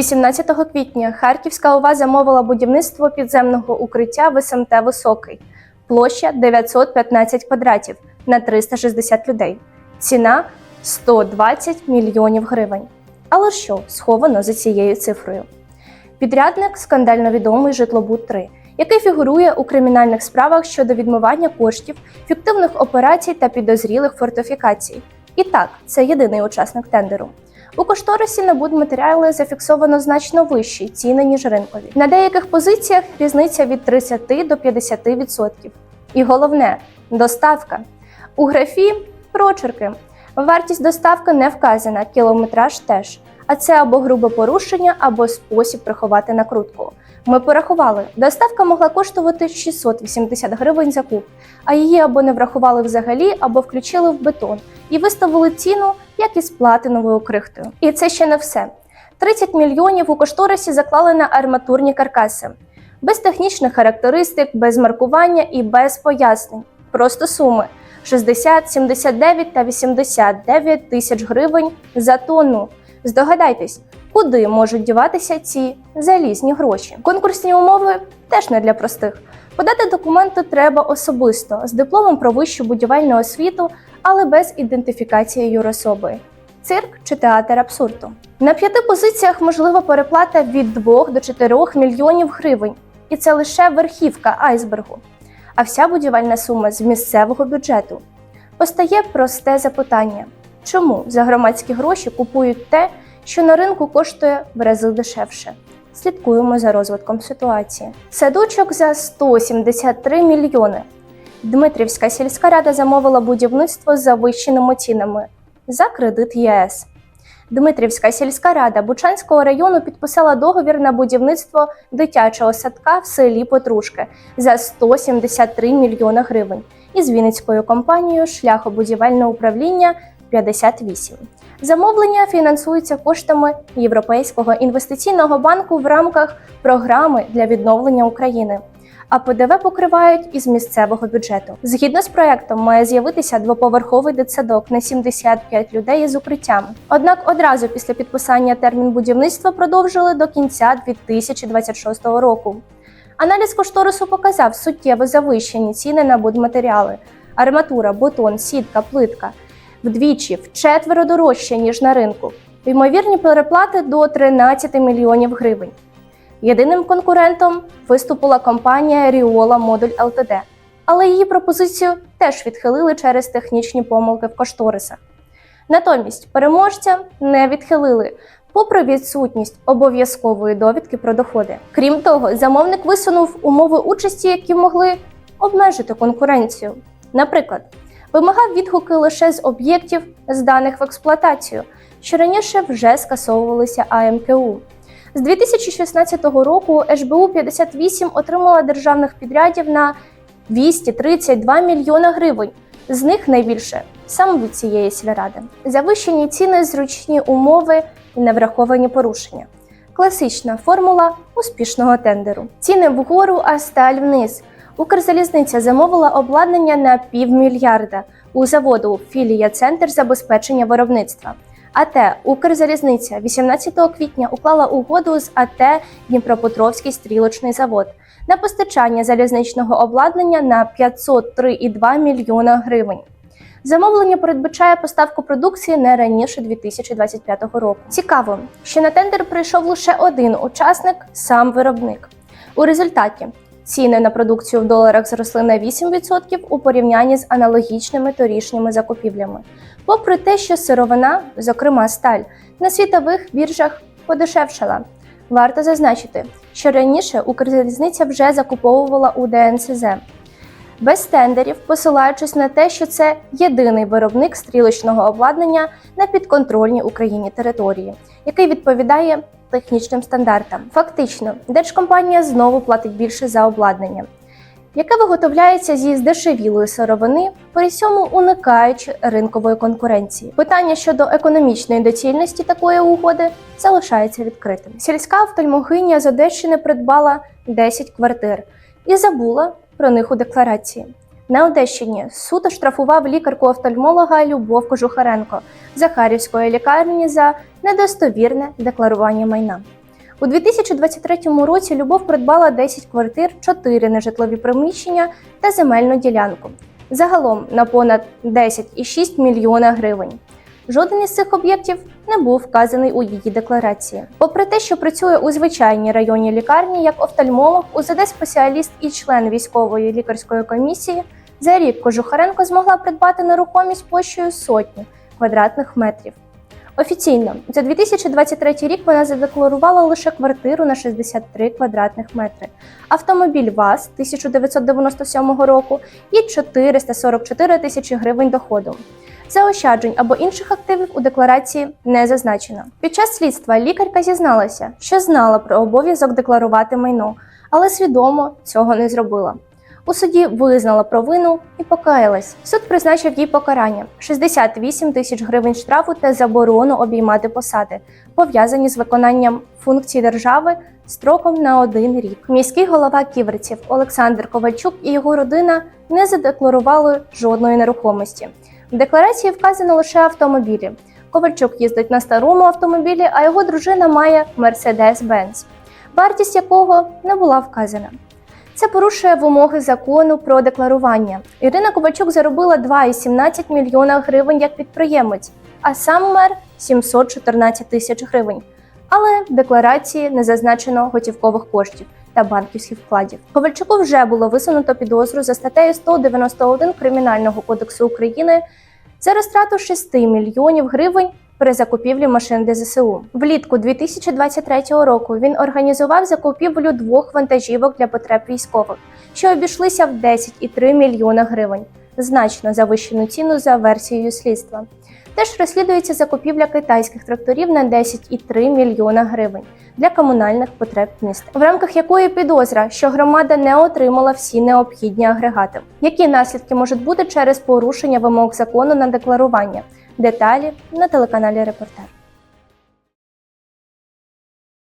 18 квітня Харківська ОВА замовила будівництво підземного укриття в СМТ Високий. Площа 915 квадратів на 360 людей. Ціна 120 мільйонів гривень. Але що сховано за цією цифрою? Підрядник скандально відомий житлобуд 3 який фігурує у кримінальних справах щодо відмивання коштів, фіктивних операцій та підозрілих фортифікацій. І так, це єдиний учасник тендеру. У кошторисі на будматеріали зафіксовано значно вищі ціни, ніж ринкові. На деяких позиціях різниця від 30 до 50%. І головне доставка. У графі прочерки. Вартість доставки не вказана, кілометраж теж. А це або грубе порушення, або спосіб приховати накрутку. Ми порахували, доставка могла коштувати 680 гривень за куб, а її або не врахували взагалі, або включили в бетон і виставили ціну, як із платиновою крихтою. І це ще не все. 30 мільйонів у кошторисі заклали на арматурні каркаси, без технічних характеристик, без маркування і без пояснень. Просто суми 60, 79 та 89 тисяч гривень за тонну. Здогадайтесь, куди можуть діватися ці залізні гроші. Конкурсні умови теж не для простих. Подати документи треба особисто з дипломом про вищу будівельну освіту, але без ідентифікації юрособи. Цирк чи театр абсурду. На п'яти позиціях можлива переплата від 2 до 4 мільйонів гривень, і це лише верхівка айсбергу. А вся будівельна сума з місцевого бюджету. Постає просте запитання: чому за громадські гроші купують те, що на ринку коштує в рази дешевше? Слідкуємо за розвитком ситуації. Садочок за 173 мільйони. Дмитрівська сільська рада замовила будівництво з завищеними цінами за кредит ЄС. Дмитрівська сільська рада Бучанського району підписала договір на будівництво дитячого садка в селі Петрушки за 173 мільйона гривень із Вінницькою компанією Шляхобудівельне управління 58. Замовлення фінансується коштами Європейського інвестиційного банку в рамках програми для відновлення України. А ПДВ покривають із місцевого бюджету. Згідно з проектом, має з'явитися двоповерховий дитсадок на 75 людей з укриттям. Однак одразу після підписання термін будівництва продовжили до кінця 2026 року. Аналіз кошторису показав суттєво завищені ціни на будматеріали: арматура, бетон, сітка, плитка вдвічі, вчетверо дорожче, ніж на ринку. Ймовірні переплати до 13 мільйонів гривень. Єдиним конкурентом виступила компанія Riola Модуль ЛТД, але її пропозицію теж відхилили через технічні помилки в кошторисах. Натомість переможця не відхилили, попри відсутність обов'язкової довідки про доходи. Крім того, замовник висунув умови участі, які могли обмежити конкуренцію. Наприклад, вимагав відгуки лише з об'єктів, зданих в експлуатацію, що раніше вже скасовувалися АМКУ. З 2016 року ШБУ 58 отримала державних підрядів на 232 мільйона гривень. З них найбільше саме від цієї сільради. Завищені ціни, зручні умови і невраховані порушення. Класична формула успішного тендеру. Ціни вгору, а сталь вниз. Укрзалізниця замовила обладнання на півмільярда у заводу філія Центр забезпечення виробництва. АТ Укрзалізниця 18 квітня уклала угоду з АТ Дніпропетровський стрілочний завод на постачання залізничного обладнання на 503,2 мільйона гривень. Замовлення передбачає поставку продукції не раніше 2025 року. Цікаво, що на тендер прийшов лише один учасник сам виробник. У результаті ціни на продукцію в доларах зросли на 8% у порівнянні з аналогічними торішніми закупівлями. Попри те, що сировина, зокрема сталь, на світових біржах подешевшала. Варто зазначити, що раніше Укрзалізниця вже закуповувала у ДНСЗ без тендерів, посилаючись на те, що це єдиний виробник стрілочного обладнання на підконтрольній Україні території, який відповідає технічним стандартам. Фактично, держкомпанія знову платить більше за обладнання, яке виготовляється зі здешевілої сировини, при цьому уникаючи ринкової конкуренції. Питання щодо економічної доцільності такої угоди залишається відкритим. Сільська офтальмогиня з Одещини придбала 10 квартир і забула про них у декларації. На Одещині суд штрафував лікарку-офтальмолога Любов Кожухаренко Захарівської лікарні за недостовірне декларування майна. У 2023 році Любов придбала 10 квартир, 4 нежитлові приміщення та земельну ділянку. Загалом на понад 10,6 мільйона гривень. Жоден із цих об'єктів не був вказаний у її декларації. Попри те, що працює у звичайній районній лікарні як офтальмолог, УЗД-спеціаліст і член військової лікарської комісії, за рік Кожухаренко змогла придбати нерухомість площею сотні квадратних метрів. Офіційно за 2023 рік вона задекларувала лише квартиру на 63 квадратних метри, автомобіль ВАЗ 1997 року і 444 тисячі гривень доходу. Заощаджень або інших активів у декларації не зазначено. Під час слідства лікарка зізналася, що знала про обов'язок декларувати майно, але свідомо цього не зробила. У суді визнала провину і покаялась. Суд призначив їй покарання 68 тисяч гривень штрафу та заборону обіймати посади, пов'язані з виконанням функцій держави строком на один рік. Міський голова ківерців Олександр Ковальчук і його родина не задекларували жодної нерухомості. В декларації вказано лише автомобілі. Ковальчук їздить на старому автомобілі, а його дружина має Mercedes-Benz, вартість якого не була вказана. Це порушує вимоги закону про декларування. Ірина Ковальчук заробила 2,17 мільйона гривень як підприємець, а сам мер 714 тисяч гривень. Але в декларації не зазначено готівкових коштів та банківських вкладів. Ковальчуку вже було висунуто підозру за статтею 191 Кримінального кодексу України за розтрату 6 мільйонів гривень при закупівлі машин ДЗСУ. Влітку 2023 року він організував закупівлю двох вантажівок для потреб військових, що обійшлися в 10,3 мільйона гривень, значно завищену ціну за версією слідства. Теж розслідується закупівля китайських тракторів на 10,3 мільйона гривень для комунальних потреб міста, в рамках якої підозра, що громада не отримала всі необхідні агрегати. Які наслідки можуть бути через порушення вимог закону на декларування? Деталі на телеканалі Репортер.